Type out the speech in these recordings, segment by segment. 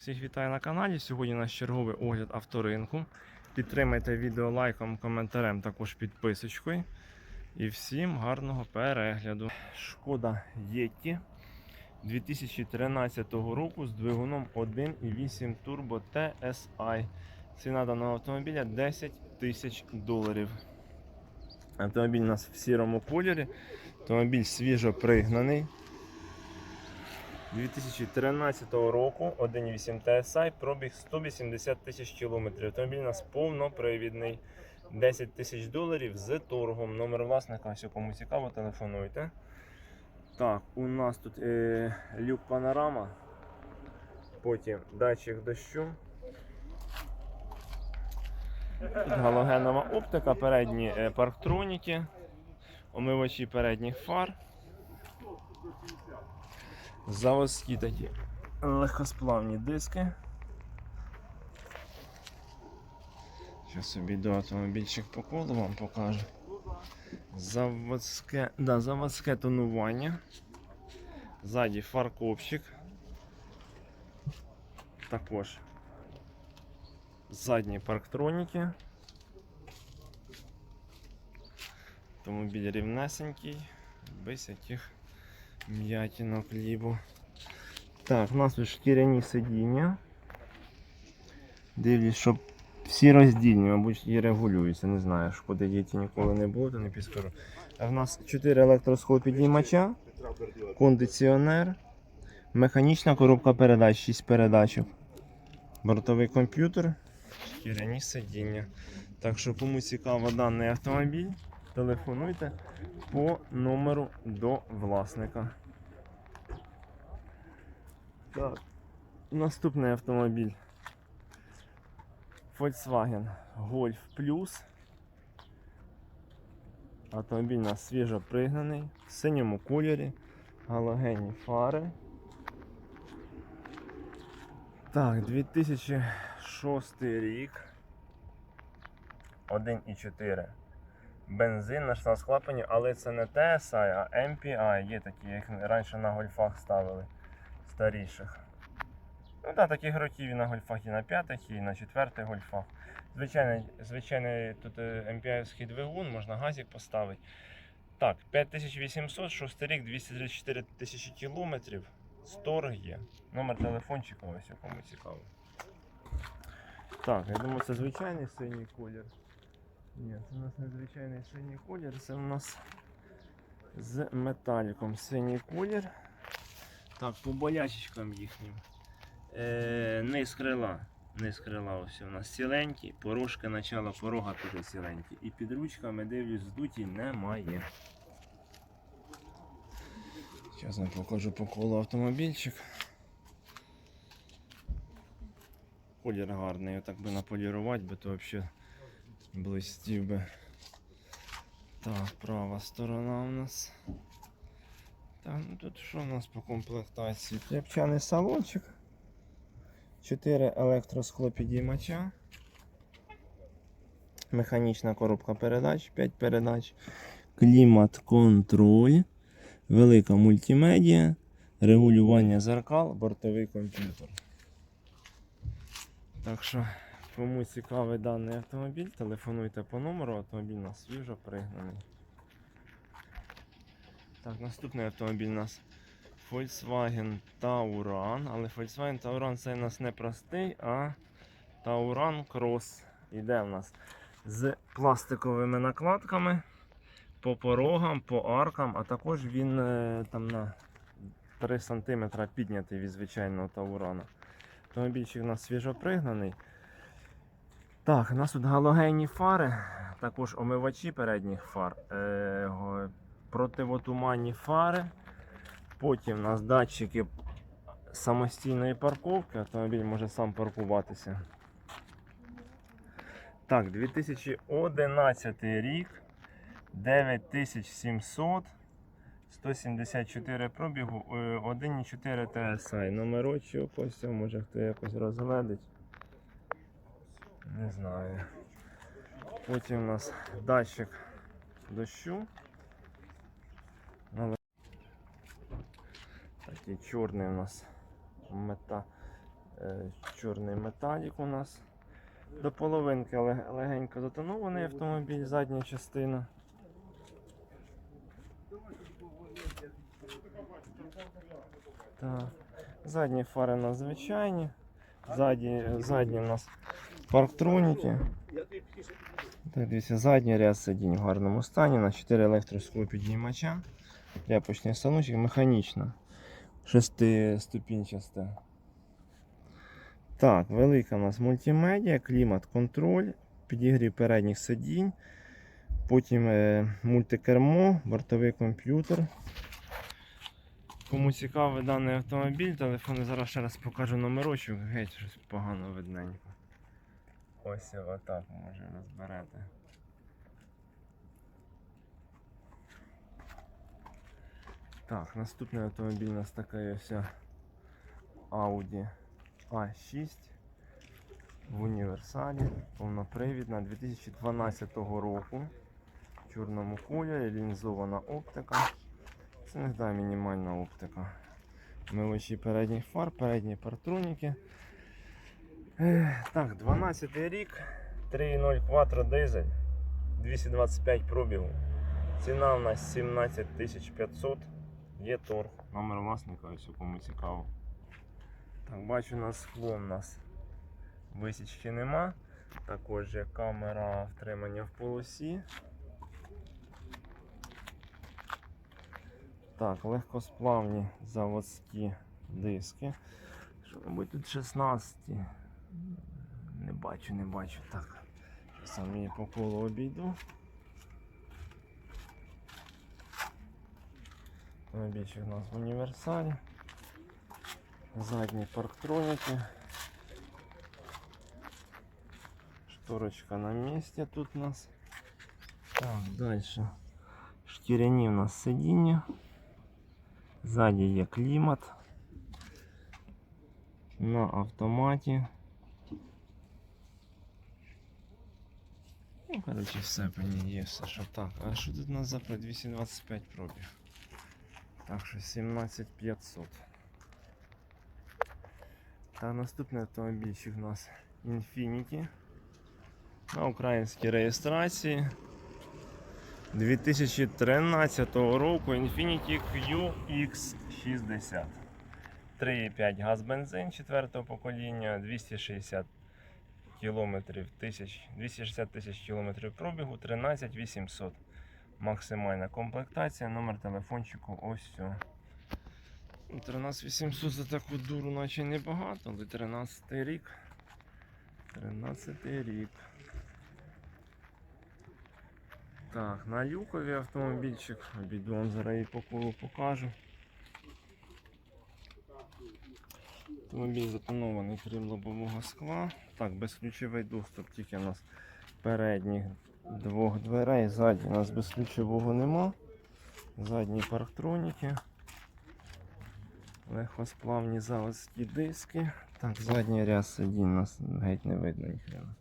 Всіх вітаю на каналі. Сьогодні у нас черговий огляд авторинку. Підтримайте відео лайком, коментарем, також підписочкою. І всім гарного перегляду. Шкода Єті 2013 року з двигуном 1.8 Turbo TSI. Ціна даного автомобіля 10 тисяч доларів. Автомобіль у нас в сірому кольорі. Автомобіль свіжо пригнаний. 2013 року 1.8 TSI, пробіг 180 тисяч кілометрів. Автомобіль у нас повнопривідний. 10 тисяч доларів з торгом. Номер власника, все кому цікаво, телефонуйте. Так, у нас тут е, люк панорама. Потім датчик дощу. Тут галогенова оптика, передні е, парктроніки, омивачі передніх фар. Заводські такі легкосплавні диски. Зараз собі до автомобільчик по колу вам покажу. Заводське, да, заводське тонування. Ззаді фаркопчик. Також задні парктроніки. Автомобіль рівнесенький, без яких м'ятінок лібу. Так, у нас тут шкіряні сидіння. Дивлюсь, щоб всі роздільні, мабуть, і регулюються. Не знаю, шкоди діті ніколи не було, то не підскажу. А в нас 4 електросхопідіймача, кондиціонер, механічна коробка передач, 6 передачок, бортовий комп'ютер, шкіряні сидіння. Так що, кому цікаво даний автомобіль, телефонуйте по номеру до власника. Так. Наступний автомобіль. Volkswagen Golf Plus. Автомобіль у нас свіжо пригнаний, в синьому кольорі, галогенні фари. Так, 2006 рік. 1,4. Бензин на 16 клапанів, але це не TSI, а MPI. Є такі, їх раніше на гольфах ставили старіших. Ну так, таких років і на гольфах і на п'ятих, і на четвертих гольфах. Звичайний, звичайний тут MPI-ський двигун, можна газик поставити. Так, 5800, 6 рік, 234 тисячі кілометрів. Сторг є. Номер телефончика, ось кому цікаво. Так, я думаю, це звичайний синій колір. Ні, це у нас не звичайний синій колір, це у нас з металіком синій колір. Так, по болячечкам їхнім. Е, низ крила. Низ крила ось у нас ціленькі, порожки начало порога теж ціленькі. І під ручками дивлюсь, здуті немає. Зараз я покажу по колу автомобільчик. Колір гарний, отак би наполірувати, бо то взагалі блистів би. Так, права сторона у нас. Так, ну тут що у нас по комплектації? Тряпчаний салончик. 4 електросклопідіймача. Механічна коробка передач, 5 передач. Клімат-контроль. Велика мультимедіа. Регулювання зеркал, бортовий комп'ютер. Так що, кому цікавий даний автомобіль, телефонуйте по номеру, автомобіль у нас свіжо пригнаний. Так, наступний автомобіль у нас Volkswagen Tauran. Але Volkswagen Tauran це у нас не простий, а Tauran Cross. Іде в нас з пластиковими накладками по порогам, по аркам, а також він е, там на 3 см піднятий від звичайного Таурана. Автомобільчик у нас свіжо пригнаний. Так, у нас тут галогенні фари, також омивачі передніх фар. Е, противотуманні фари. Потім у нас датчики самостійної парковки. Автомобіль може сам паркуватися. Так, 2011 рік. 9700. 174 пробігу, е, 1,4 TSI. Номерочок ось, о, може хто якось розгледить. Не знаю. Потім у нас датчик дощу. Але Такий чорний у нас мета Е, Чорний металік у нас. До половинки легенько затонований автомобіль, задня частина. Так. Задні фари у нас звичайні. Ззаді, задні у нас парктроніки. Так, дивіться, задній ряд сидінь в гарному стані на 4 електросклопідіймача. Ляпочний салончик, механічно. Шестиступінчасте. Так, велика у нас мультимедіа, клімат, контроль, підігрів передніх сидінь, потім е, мультикермо, бортовий комп'ютер. Кому цікавий даний автомобіль, телефон зараз ще раз покажу номерочок, геть щось погано видненько. Ось отак може розберете. Так, наступний автомобіль у нас така ось Audi A6 в універсалі, повнопривідна 2012 року. В чорному кольорі, лінзована оптика. Це не да, мінімальна оптика. Милочі передніх фар, передні партроніки. Так, 12 рік, 3.0 кватро дизель, 225 пробігу. Ціна у нас 17 500. Є торг. Номер власника, ось кому цікаво. Так, бачу, на скло у нас висічки нема. Також є камера втримання в полосі. Так, легкосплавні заводські диски. Що мабуть тут 16. Не бачу, не бачу. Так. Сам її по колу обійду. Автомобільчик у нас в універсалі. Задні парктроніки. Шторочка на місці тут у нас. Так, далі. Шкіряні у нас сидіння. Ззаді є клімат. На автоматі. Ну, коротше, все по ній є, все, що так. А що тут у нас за 225 пробіг? Так що 17500. Та наступний автомобільчик у нас Infiniti. На українській реєстрації. 2013 року Infiniti QX60. 3,5 газ бензин 4 покоління, 260 кілометрів тисяч, 260 тисяч кілометрів пробігу, 13 800. Максимальна комплектація, номер телефончику ось все. 13 800 за таку дуру наче небагато, але 13 рік. 13 рік. Так, на люкові автомобільчик. Обійду вам зараз її по колу покажу. Автомобіль затонований крім лобового скла. Так, безключовий доступ тільки у нас передніх двох дверей. Ззаді у нас безключового нема. Задні парктроніки. Легкосплавні заводські диски. Так, задній ряд сидінь у нас геть не видно ніхрена.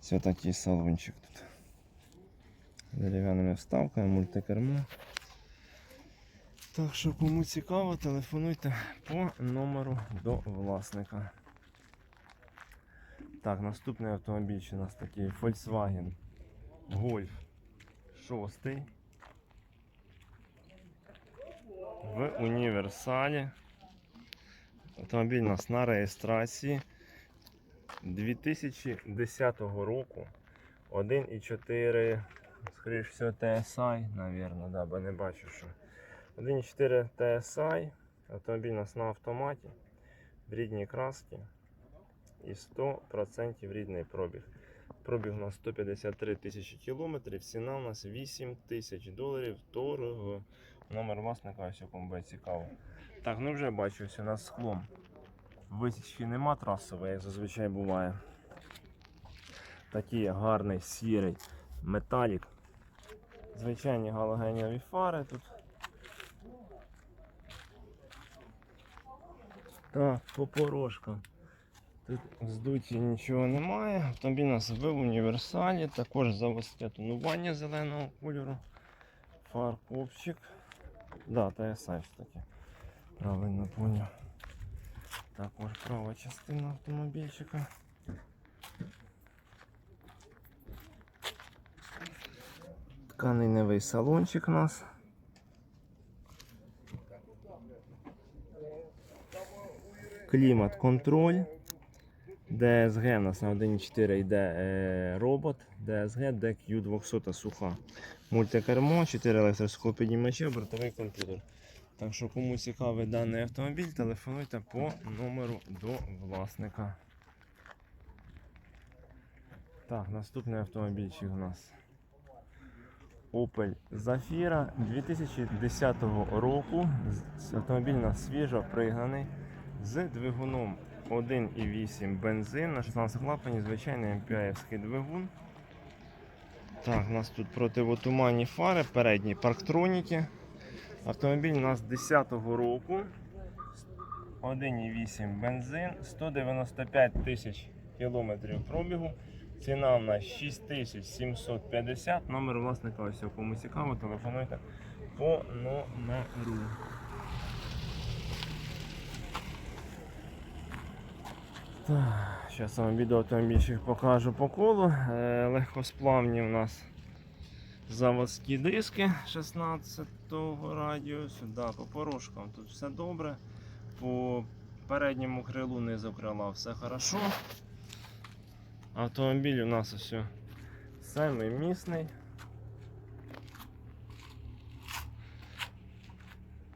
Все такий салончик тут. Дерев'яними вставками, мультикермо. Так що кому цікаво, телефонуйте по номеру до власника. Так, наступний автомобіль у нас такий Volkswagen Golf 6 в універсалі. Автомобіль у нас на реєстрації 2010 року. 1,4, скоріш всього, TSI, навірно, да, бо не бачу, що. 1,4 TSI, автомобіль у нас на автоматі, в рідній краски і 100% рідний пробіг. Пробіг у нас 153 тисячі кілометрів, ціна у нас 8 тисяч доларів дорого. Номер власника, ось кому буде цікаво. Так, ну вже бачу, ось у нас склом. Висічки нема трасової, як зазвичай буває. Такий гарний сірий металік. Звичайні галогеніові фари тут. Так, по. Тут здуті нічого немає. Автомобіль нас в універсалі, також заводське тонування зеленого кольору. Фаркопчик. Да, TSI ж таки. Правильно поняв. Також права частина автомобільчика. Тканиневий салончик у нас. Клімат контроль. DSG у нас на 1.4 йде е, робот. DSG DQ200 суха. Мультикермо, 4 електросхопіднімачі, бортовий комп'ютер. Так що кому цікавий даний автомобіль, телефонуйте по номеру до власника. Так, наступний автомобільчик у нас. Opel Zafira 2010 року. Автомобіль у нас свіжо пригнаний з двигуном 1,8 бензин на 16 клапані, звичайний MPI-ський двигун. Так, у нас тут противотуманні фари, передні парктроніки. Автомобіль у нас 10-го року. 1,8 бензин, 195 тисяч кілометрів пробігу. Ціна у нас 6750. Номер власника ось кому цікаво, телефонуйте по номеру. Зараз вам відео автомобільчих покажу по колу. Е, легкосплавні у нас заводські диски 16-го радіусу. Да, по порошкам тут все добре. По передньому крилу низу крила все хорошо. Автомобіль у нас ось семимісний.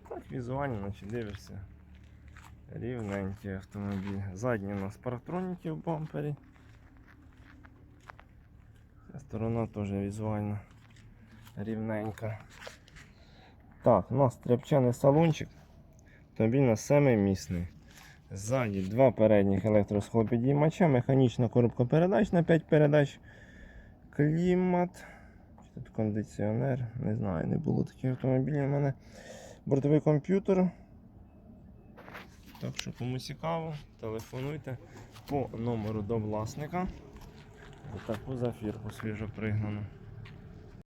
Так, візуально, наче дивишся. Рівненький автомобіль. Задні у нас парктроніки в бампері. Ця сторона теж візуально рівненька. Так, у нас тряпчаний салончик. Автомобіль у нас семимісний. Ззаді два передніх електросхлопідіймача, механічна коробка передач на 5 передач. Клімат. Тут кондиціонер. Не знаю, не було таких автомобілів у мене. Бортовий комп'ютер. Так що кому цікаво, телефонуйте по номеру до власника. За таку зафірку свіжо пригнану.